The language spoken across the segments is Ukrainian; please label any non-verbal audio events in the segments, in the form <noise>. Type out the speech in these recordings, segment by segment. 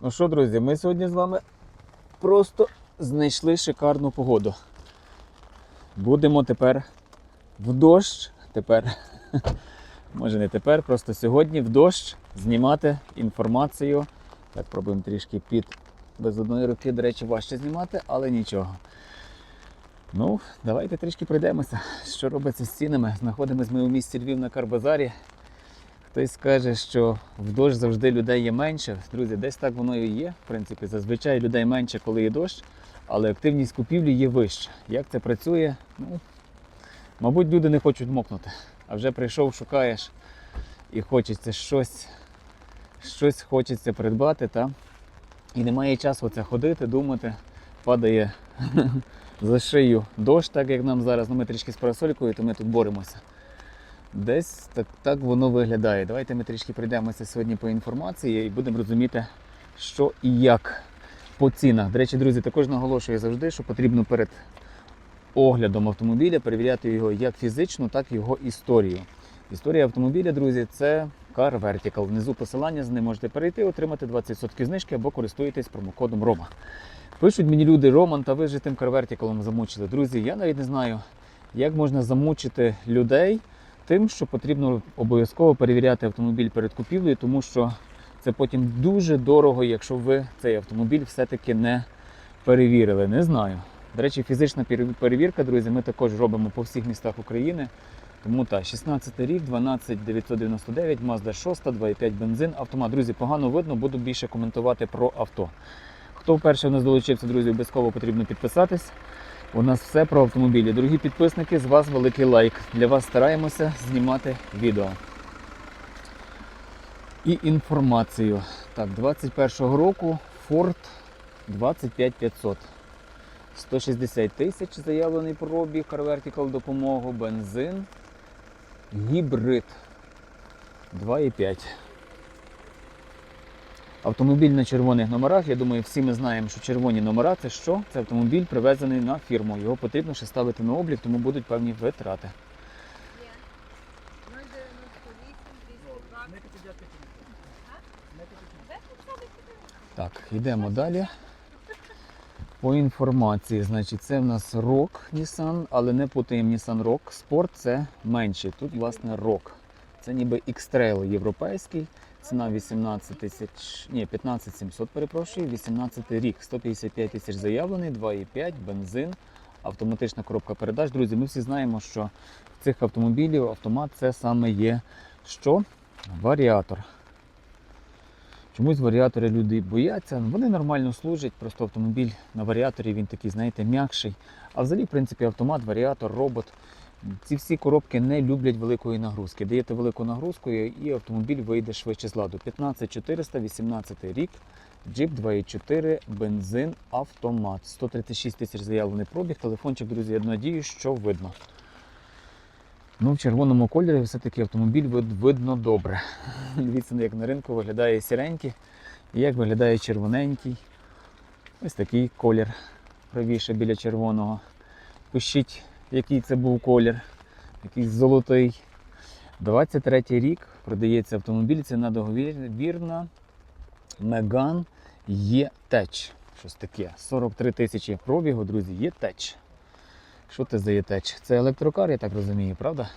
Ну що, друзі, ми сьогодні з вами просто знайшли шикарну погоду. Будемо тепер в дощ. Тепер, <laughs> може не тепер, просто сьогодні в дощ знімати інформацію. Так, пробуємо трішки під без одної руки, до речі, важче знімати, але нічого. Ну, давайте трішки пройдемося. Що робиться з цінами? Знаходимося ми у місті Львів на Карбазарі. Хтось скаже, що в дощ завжди людей є менше. Друзі, десь так воно і є. В принципі, зазвичай людей менше, коли є дощ, але активність купівлі є вища. Як це працює? Ну, мабуть, люди не хочуть мокнути. А вже прийшов, шукаєш і хочеться щось, щось хочеться придбати, та? і немає часу це ходити, думати, падає <laughs> за шию дощ, так як нам зараз. Ну, ми трішки з парасолькою, то ми тут боремося. Десь так, так воно виглядає. Давайте ми трішки пройдемося сьогодні по інформації і будемо розуміти, що і як по цінах. До речі, друзі, також наголошую завжди, що потрібно перед оглядом автомобіля перевіряти його як фізично, так і його історію. Історія автомобіля, друзі, це Car Vertical. Внизу посилання з ним можете перейти, отримати 20% знижки або користуєтесь промокодом Рома. Пишуть мені люди, Роман, та ви ж тим Car Vertical замучили. Друзі, я навіть не знаю, як можна замучити людей тим, що потрібно обов'язково перевіряти автомобіль перед купівлею, тому що це потім дуже дорого, якщо ви цей автомобіль все-таки не перевірили. Не знаю. До речі, фізична перевірка, друзі, ми також робимо по всіх містах України. Тому так, 16 рік, 12999, Mazda 6, 2,5 бензин, автомат. Друзі, погано видно, буду більше коментувати про авто. Хто вперше в нас долучився, друзі, обов'язково потрібно підписатись. У нас все про автомобілі. Дорогі підписники, з вас великий лайк. Для вас стараємося знімати відео. І інформацію. Так, 21-го року Ford 25500. 160 тисяч заявлений пробіг, Car Vertical допомогу, бензин, гібрид 2,5. Автомобіль на червоних номерах. Я думаю, всі ми знаємо, що червоні номера це що? Це автомобіль привезений на фірму. Його потрібно ще ставити на облік, тому будуть певні витрати. Так, йдемо далі. По інформації, значить, це в нас Rock Nissan, але не путаємо Nissan Rock. Sport це менший. Тут, власне, Rock. Це ніби X-Trail європейський. Ціна 18 тисяч, ні, 15 700, перепрошую, 18 рік, 155 тисяч заявлений, 2,5, бензин, автоматична коробка передач. Друзі, ми всі знаємо, що в цих автомобілів автомат це саме є що? Варіатор. Чомусь варіатори люди бояться, вони нормально служать, просто автомобіль на варіаторі він такий, знаєте, м'якший. А взагалі, в принципі, автомат, варіатор, робот. Ці всі коробки не люблять великої нагрузки. Даєте велику нагрузку і автомобіль вийде швидше з ладу. 15400, 18 рік, джип 2.4, бензин, автомат. 136 тисяч заявлений пробіг. Телефончик, друзі, я надію, що видно. Ну, в червоному кольорі все-таки автомобіль вид- видно добре. <laughs> Дивіться, як на ринку виглядає сіренький і як виглядає червоненький. Ось такий колір правіше біля червоного. Пишіть, який це був колір. Якийсь золотий. 23 рік продається автомобіль, ціна договірна. Megane E-Tech. Щось таке. 43 тисячі пробігу, друзі, E-Tech. Що це за E-Tech? Це електрокар, я так розумію, правда?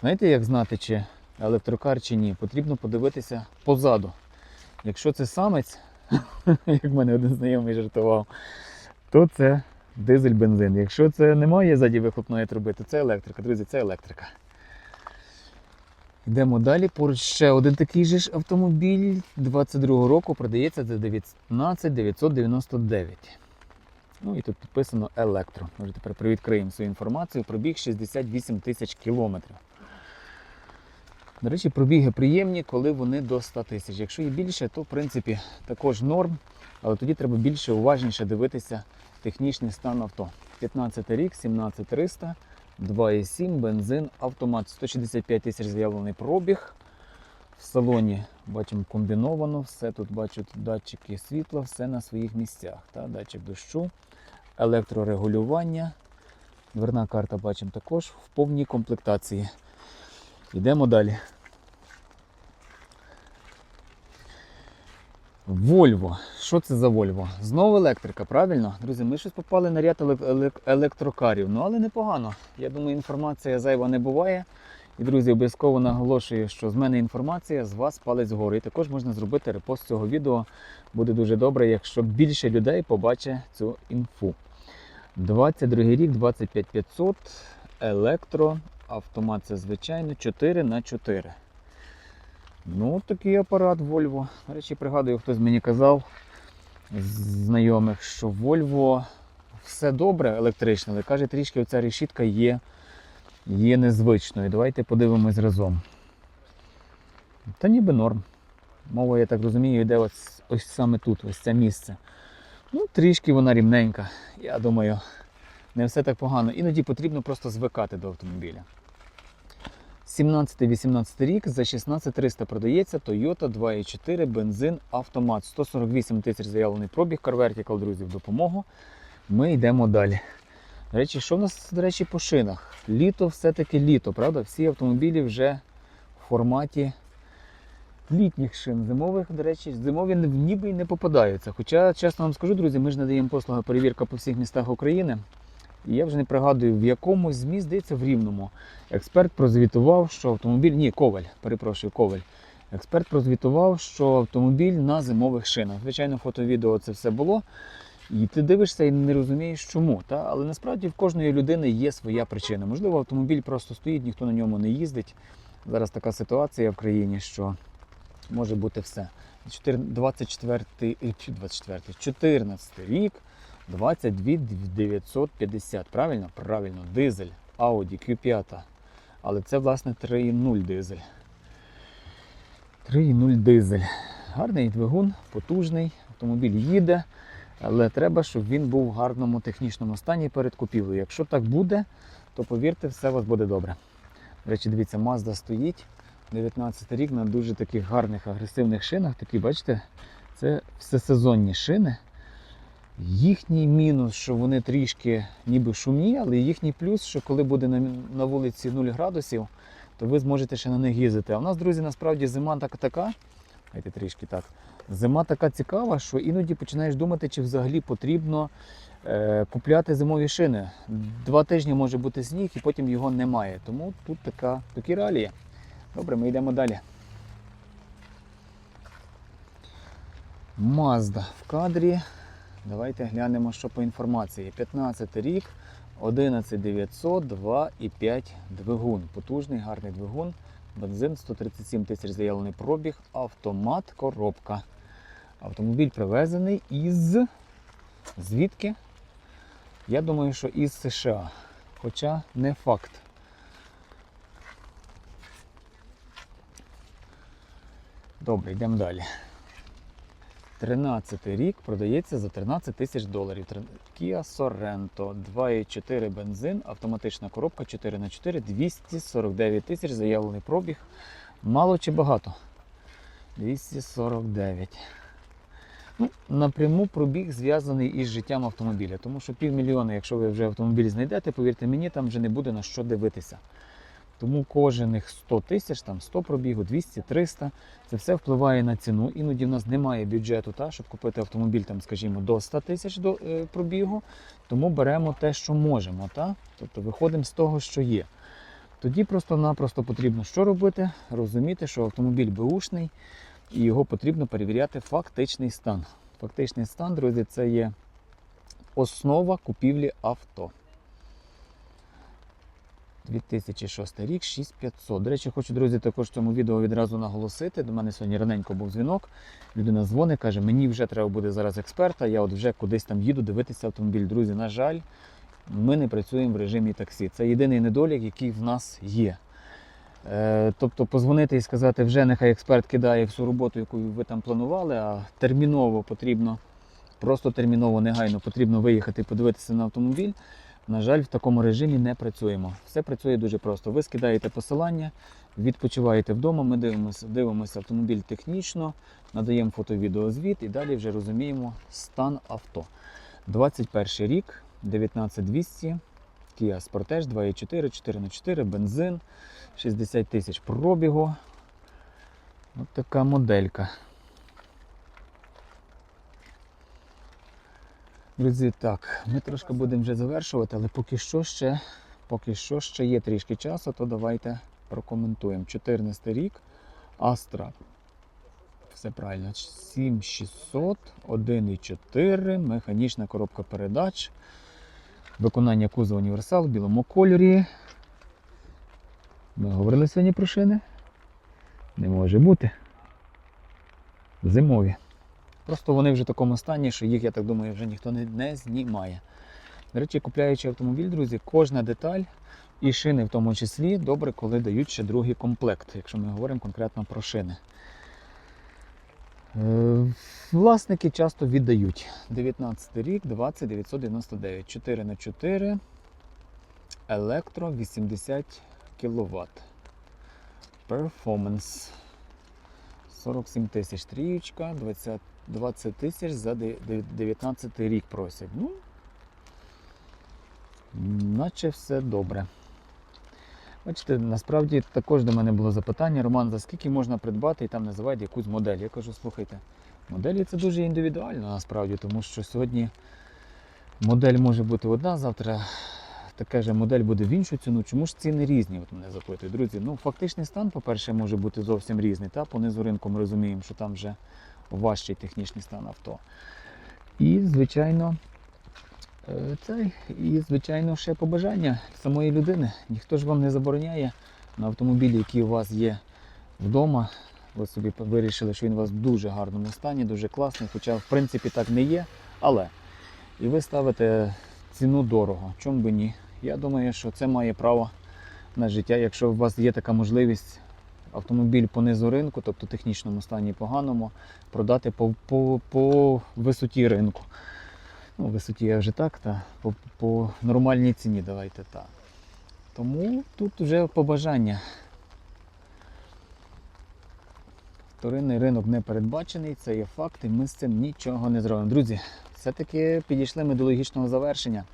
Знаєте, як знати, чи електрокар чи ні? Потрібно подивитися позаду. Якщо це самець, <laughs> як в мене один знайомий жартував, то це дизель-бензин. Якщо це немає ззаді вихлопної труби, то це електрика. Друзі, це електрика. Йдемо далі. Поруч ще один такий же ж автомобіль 22-го року продається за 19 999. Ну і тут підписано електро. Може тепер привідкриємо свою інформацію. Пробіг 68 тисяч кілометрів. До речі, пробіги приємні, коли вони до 100 тисяч. Якщо є більше, то в принципі також норм, але тоді треба більше уважніше дивитися технічний стан авто. 15 рік, 17300, 2,7, бензин, автомат, 165 тисяч заявлений пробіг. В салоні бачимо комбіновано, все тут бачу датчики світла, все на своїх місцях. Та, датчик дощу, електрорегулювання. Дверна карта бачимо також в повній комплектації. Йдемо далі. Volvo. Що це за Volvo? Знову електрика, правильно? Друзі, ми щось попали на ряд елек- елек- електрокарів. Ну, але непогано. Я думаю, інформація зайва не буває. І, друзі, обов'язково наголошую, що з мене інформація, з вас палець вгору. І також можна зробити репост цього відео. Буде дуже добре, якщо більше людей побачить цю інфу. 22 рік, 25500, електро, автомат це звичайно 4 на 4 Ну, такий апарат Volvo. До речі, пригадую, хтось мені казав з знайомих, що Volvo все добре електричне, але каже, трішки оця решітка є, є незвичною. Давайте подивимось разом. Та ніби норм. Мова, я так розумію, йде ось, ось саме тут, ось це місце. Ну, трішки вона рівненька. Я думаю, не все так погано. Іноді потрібно просто звикати до автомобіля. 17-18 рік за 16300 продається Toyota 2.4 бензин автомат. 148 тисяч заявлений пробіг, CarVertical, друзі, в допомогу. Ми йдемо далі. До речі, що в нас, до речі, по шинах? Літо все-таки літо, правда? Всі автомобілі вже в форматі літніх шин. Зимових, до речі, зимові ніби й не попадаються. Хоча, чесно вам скажу, друзі, ми ж надаємо послуги перевірка по всіх містах України. І я вже не пригадую, в якому ЗМІ, здається, в Рівному. Експерт прозвітував, що автомобіль. Ні, Коваль, перепрошую, Коваль. Експерт прозвітував, що автомобіль на зимових шинах. Звичайно, фото-відео це все було. І ти дивишся і не розумієш, чому. Та? Але насправді в кожної людини є своя причина. Можливо, автомобіль просто стоїть, ніхто на ньому не їздить. Зараз така ситуація в країні, що може бути все. Чотир- 24, е, 24, 14 рік, 22 950. Правильно? Правильно, дизель, Audi Q5. Але це, власне, 3.0 дизель. 3.0 дизель. Гарний двигун, потужний, автомобіль їде, але треба, щоб він був в гарному технічному стані перед купівлею. Якщо так буде, то повірте, все у вас буде добре. До речі, дивіться, Mazda стоїть. 19 рік на дуже таких гарних агресивних шинах. Такі, бачите, це всесезонні шини. Їхній мінус, що вони трішки ніби шумні, але їхній плюс, що коли буде на, на вулиці 0 градусів, то ви зможете ще на них їздити. А в нас, друзі, насправді зима так, така. Дайте трішки так. Зима така цікава, що іноді починаєш думати, чи взагалі потрібно е, купляти зимові шини. Два тижні може бути сніг, і потім його немає. Тому тут така, такі реалії. Добре, ми йдемо далі. Mazda в кадрі. Давайте глянемо, що по інформації. 15 рік, 11900, 2,5 двигун. Потужний, гарний двигун. Бензин 137 тисяч заявлений пробіг, автомат, коробка. Автомобіль привезений із. Звідки? Я думаю, що із США. Хоча не факт. Добре, йдемо далі. 13 рік продається за 13 тисяч доларів. Kia Sorento 2,4 бензин, автоматична коробка 4х4, 249 тисяч, заявлений пробіг. Мало чи багато? 249. Ну, напряму пробіг зв'язаний із життям автомобіля. Тому що півмільйона, якщо ви вже автомобіль знайдете, повірте мені, там вже не буде на що дивитися. Тому кожних 100 тисяч, там 100 пробігу, 200, 300, це все впливає на ціну. Іноді в нас немає бюджету, та, щоб купити автомобіль, там, скажімо, до 100 тисяч до е, пробігу, тому беремо те, що можемо. Та? Тобто виходимо з того, що є. Тоді просто-напросто потрібно що робити? Розуміти, що автомобіль беушний і його потрібно перевіряти фактичний стан. Фактичний стан, друзі, це є основа купівлі авто. 2006 рік, 6500. До речі, хочу, друзі, також в цьому відео відразу наголосити. До мене сьогодні раненько був дзвінок. Людина дзвонить, каже, мені вже треба буде зараз експерта, я от вже кудись там їду дивитися автомобіль. Друзі, на жаль, ми не працюємо в режимі таксі. Це єдиний недолік, який в нас є. Е, тобто позвонити і сказати, вже нехай експерт кидає всю роботу, яку ви там планували, а терміново потрібно, просто терміново, негайно потрібно виїхати і подивитися на автомобіль. На жаль, в такому режимі не працюємо. Все працює дуже просто. Ви скидаєте посилання, відпочиваєте вдома, ми дивимося, дивимося автомобіль технічно, надаємо фото-відеозвіт і далі вже розуміємо стан авто. 21 рік, 19200, Kia Sportage 2.4, 4х4, бензин, 60 тисяч пробігу. Ось така моделька. Друзі, так, ми трошки будемо вже завершувати, але поки що ще, поки що ще є трішки часу, то давайте прокоментуємо. 14 рік, Astra. Все правильно. 7600, 1,4, механічна коробка передач. Виконання кузова універсал в білому кольорі. Ми говорили сьогодні про шини? Не може бути. Зимові. Просто вони вже в такому стані, що їх, я так думаю, вже ніхто не, не знімає. До речі, купляючи автомобіль, друзі, кожна деталь і шини в тому числі добре, коли дають ще другий комплект, якщо ми говоримо конкретно про шини. Е, Власники часто віддають. 19 рік, 20999, 4 на 4 електро 80 кВт. Performance. 47 тисяч трієчка, 20, 20 тисяч за де- де- 19 рік просять. Ну, наче все добре. Бачите, насправді також до мене було запитання, Роман, за скільки можна придбати і там називають якусь модель. Я кажу, слухайте, моделі це дуже індивідуально насправді, тому що сьогодні модель може бути одна, завтра така же модель буде в іншу ціну. Чому ж ціни різні? От мене запитують. Друзі, ну фактичний стан, по-перше, може бути зовсім різний. Та? По низу ринку ми розуміємо, що там вже важчий технічний стан авто. І, звичайно, е, цей, і, звичайно, ще побажання самої людини. Ніхто ж вам не забороняє на автомобілі, які у вас є вдома. Ви собі вирішили, що він у вас в дуже гарному стані, дуже класний, хоча в принципі так не є. Але і ви ставите ціну дорого. Чому би ні? Я думаю, що це має право на життя, якщо у вас є така можливість автомобіль по низу ринку, тобто технічному стані поганому, продати по, по, по висоті ринку. Ну, висоті я вже так, та по, по нормальній ціні давайте так. Тому тут вже побажання. Вторинний ринок не передбачений, це є факт, і ми з цим нічого не зробимо. Друзі, все-таки підійшли ми до логічного завершення.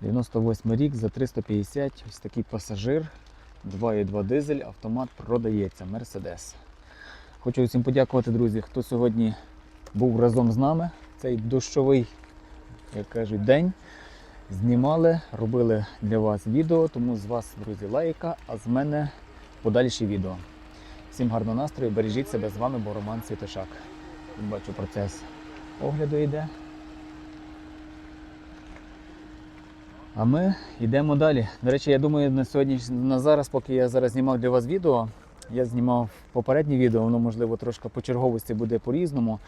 98 рік за 350, ось такий пасажир, 2,2 дизель, автомат продається, Мерседес. Хочу всім подякувати, друзі, хто сьогодні був разом з нами. Цей дощовий, як кажуть, день. Знімали, робили для вас відео, тому з вас, друзі, лайка, а з мене подальші відео. Всім гарного настрою, бережіть себе з вами, бо Роман Світошак. Бачу, процес огляду йде. А ми йдемо далі. До речі, я думаю, на сьогодні, на зараз, поки я зараз знімав для вас відео, я знімав попереднє відео, воно можливо трошки по черговості буде по-різному.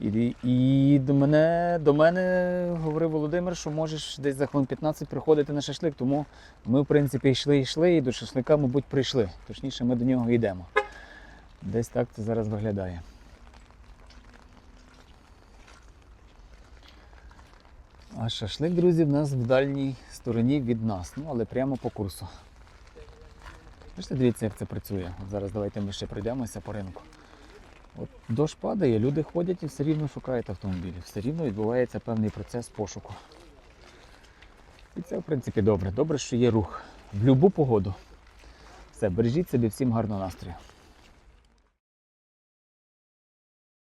І, і до мене до мене говорив Володимир, що можеш десь за хвилин 15 приходити на шашлик. Тому ми, в принципі, йшли, йшли і до шашлика, мабуть, прийшли. Точніше, ми до нього йдемо. Десь так це зараз виглядає. А шашлик, друзі, в нас в дальній стороні від нас, ну але прямо по курсу. Бачите, дивіться, як це працює. От зараз давайте ми ще пройдемося по ринку. От дощ падає, люди ходять і все рівно шукають автомобілі. Все рівно відбувається певний процес пошуку. І це, в принципі, добре. Добре, що є рух в будь-яку погоду. Все, бережіть собі, всім гарного настрою.